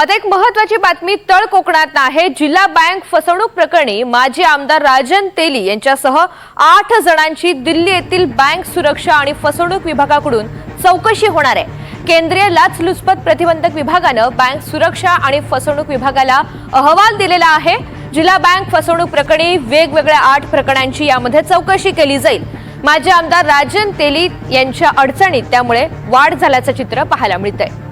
आता एक महत्वाची बातमी तळ कोकणात आहे. जिल्हा बँक फसवणूक प्रकरणी माजी आमदार राजन तेली यांच्यासह आठ जणांची दिल्ली येथील बँक सुरक्षा आणि फसवणूक विभागाकडून चौकशी होणार आहे. केंद्रीय लाचलुचपत प्रतिबंधक विभागानं बँक सुरक्षा आणि फसवणूक विभागाला अहवाल दिलेला आहे. जिल्हा बँक फसवणूक प्रकरणी वेगवेगळ्या आठ प्रकरणांची यामध्ये चौकशी केली जाईल. माजी आमदार राजन तेली यांच्या अडचणीत त्यामुळे वाढ झाल्याचं चित्र पाहायला मिळतंय.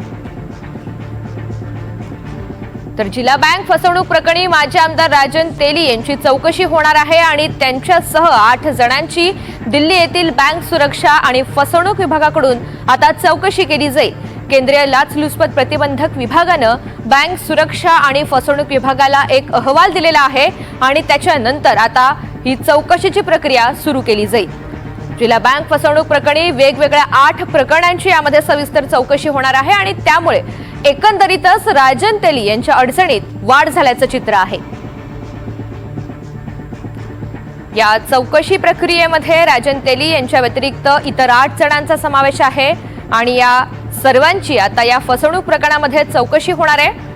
तर जिल्हा बँक फसवणूक प्रकरणी माजी आमदार राजन तेली यांची चौकशी होणार आहे आणि त्यांच्यासह आठ जणांची दिल्ली येथील बँक सुरक्षा आणि फसवणूक विभागाकडून आता चौकशी केली जाईल. केंद्रीय लाचलुचपत प्रतिबंधक विभागानं बँक सुरक्षा आणि फसवणूक विभागाला एक अहवाल दिलेला आहे आणि त्याच्यानंतर आता ही चौकशीची प्रक्रिया सुरू केली जाईल. जिल्हा बँक फसवणूक प्रकरणी वेगवेगळ्या आठ प्रकरणांची यामध्ये सविस्तर चौकशी होणार आहे आणि त्यामुळे एकंदरीतच राजन तेली यांच्या अडचणीत वाढ झाल्याचं चित्र आहे. या चौकशी प्रक्रियेमध्ये राजन तेली यांच्या व्यतिरिक्त इतर आठ जणांचा समावेश आहे आणि या सर्वांची आता या फसवणूक प्रकरणामध्ये चौकशी होणार आहे.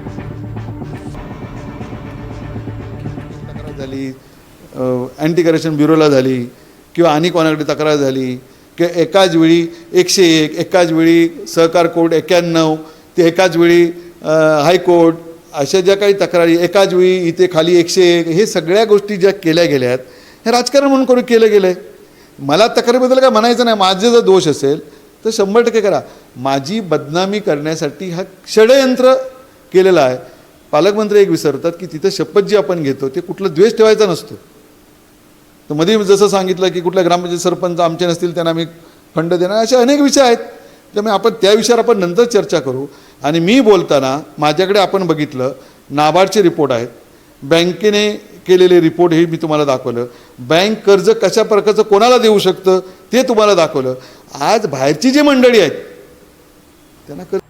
झाली अँटी करप्शन ब्युरोला झाली किंवा आणि कोणाकडे तक्रार झाली किंवा एकाच वेळी एकशे एक एकाच वेळी सहकार कोर्ट एक्क्याण्णव ते एकाच वेळी हायकोर्ट अशा ज्या काही तक्रारी एकाच वेळी इथे खाली एकशे एक हे सगळ्या गोष्टी ज्या केल्या गेल्या आहेत हे राजकारण म्हणून करून केलं गेलं आहे मला तक्रारीबद्दल काय म्हणायचं नाही माझे जर दोष असेल तर शंभर टक्के करा. माझी बदनामी करण्यासाठी हा षडयंत्र केलेला आहे. पालकमंत्री एक विसरतात की तिथं शपथ जी आपण घेतो ते कुठलं द्वेष ठेवायचा नसतो. तर मध्ये जसं सांगितलं की कुठल्या ग्रामपंचायत सरपंच आमचे नसतील त्यांना आम्ही फंड देणार. असे अनेक विषय आहेत. त्यामुळे आपण त्या विषयावर आपण नंतर चर्चा करू. आणि मी बोलताना माझ्याकडे आपण बघितलं नाबार्डचे रिपोर्ट आहेत. बँकेने केलेले रिपोर्ट हे मी तुम्हाला दाखवलं. बँक कर्ज कशा प्रकारचं कोणाला देऊ शकतं ते तुम्हाला दाखवलं. आज बाहेरची जी मंडळी आहेत त्यांना कर्ज